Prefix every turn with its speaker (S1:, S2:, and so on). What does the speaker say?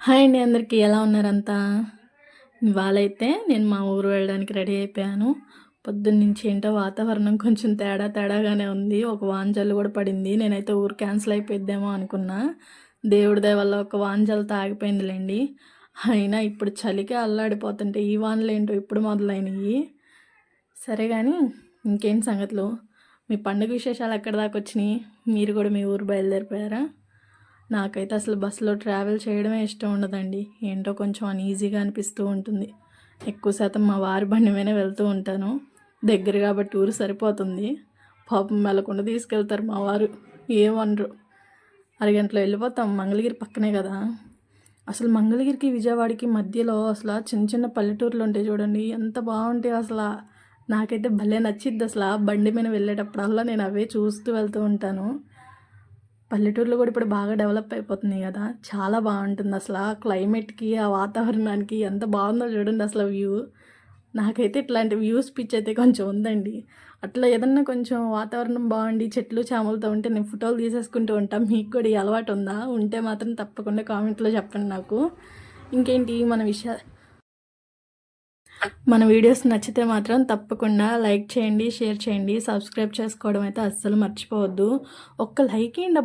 S1: Hi అండి అందరికీ. ఎలా ఉన్నారంతా? ఇవాళైతే నేను మా ఊరు వెళ్ళడానికి రెడీ అయిపోయాను. పొద్దున్న నుంచి ఏంటో వాతావరణం కొంచెం తేడా తేడాగానే ఉంది. ఒక వాంజల్ కూడా పడింది. నేనైతే ఊరు క్యాన్సిల్ అయిపోయిద్దేమో అనుకున్నా. దేవుడి దయ వల్ల ఒక వాంజల్ తాగిపోయిందిలేండి. అయినా ఇప్పుడు చలికి అల్లాడిపోతుంటే ఈ వానలు ఏంటో ఇప్పుడు మొదలైనవి సరే కానీ ఇంకేం సంగతులు? మీ పండుగ విశేషాలు ఎక్కడ దాకా వచ్చినాయి? మీరు కూడా మీ ఊరు బయలుదేరిపోయారా? నాకైతే అసలు బస్సులో ట్రావెల్ చేయడమే ఇష్టం ఉండదండి. ఏంటో కొంచెం అన్ఈజీగా అనిపిస్తూ ఉంటుంది. ఎక్కువ శాతం మా వారి బండి మీదనే వెళ్తూ ఉంటాను. దగ్గర కాబట్టి ఊరు సరిపోతుంది. పాపం వెళ్ళకుండా తీసుకెళ్తారు మా వారు. ఏమనరు. అరగంటలో వెళ్ళిపోతాం. మంగళగిరి పక్కనే కదా. అసలు మంగళగిరికి విజయవాడకి మధ్యలో అసలు చిన్న చిన్న పల్లెటూర్లు ఉంటాయి చూడండి. ఎంత బాగుంటాయి అసలు. నాకైతే భలే నచ్చిద్ది అసలు ఆ బండి మీద వెళ్ళేటప్పుడల్లా నేను అవే చూస్తూ వెళ్తూ ఉంటాను. పల్లెటూర్లో కూడా ఇప్పుడు బాగా డెవలప్ అయిపోతున్నాయి కదా. చాలా బాగుంటుంది అసలు ఆ క్లైమేట్కి ఆ వాతావరణానికి ఎంత బాగుందో చూడండి అసలు వ్యూ. నాకైతే ఇట్లాంటి వ్యూస్ పిచ్ అయితే కొంచెం ఉందండి. అట్లా ఏదన్నా కొంచెం వాతావరణం బాగుండి చెట్లు చేమలతో ఉంటే నేను ఫోటోలు తీసేసుకుంటూ ఉంటాం. మీకు కూడా ఈ అలవాటు ఉందా? ఉంటే మాత్రం తప్పకుండా కామెంట్లో చెప్పండి నాకు. ఇంకేంటి మన విషయా మన వీడియోస్ నచ్చితే మాత్రం తప్పకుండా లైక్ చేయండి షేర్ చేయండి. సబ్స్క్రైబ్ చేసుకోవడం అయితే అస్సలు మర్చిపోవద్దు. ఒక్క లైక్ ఏంటి?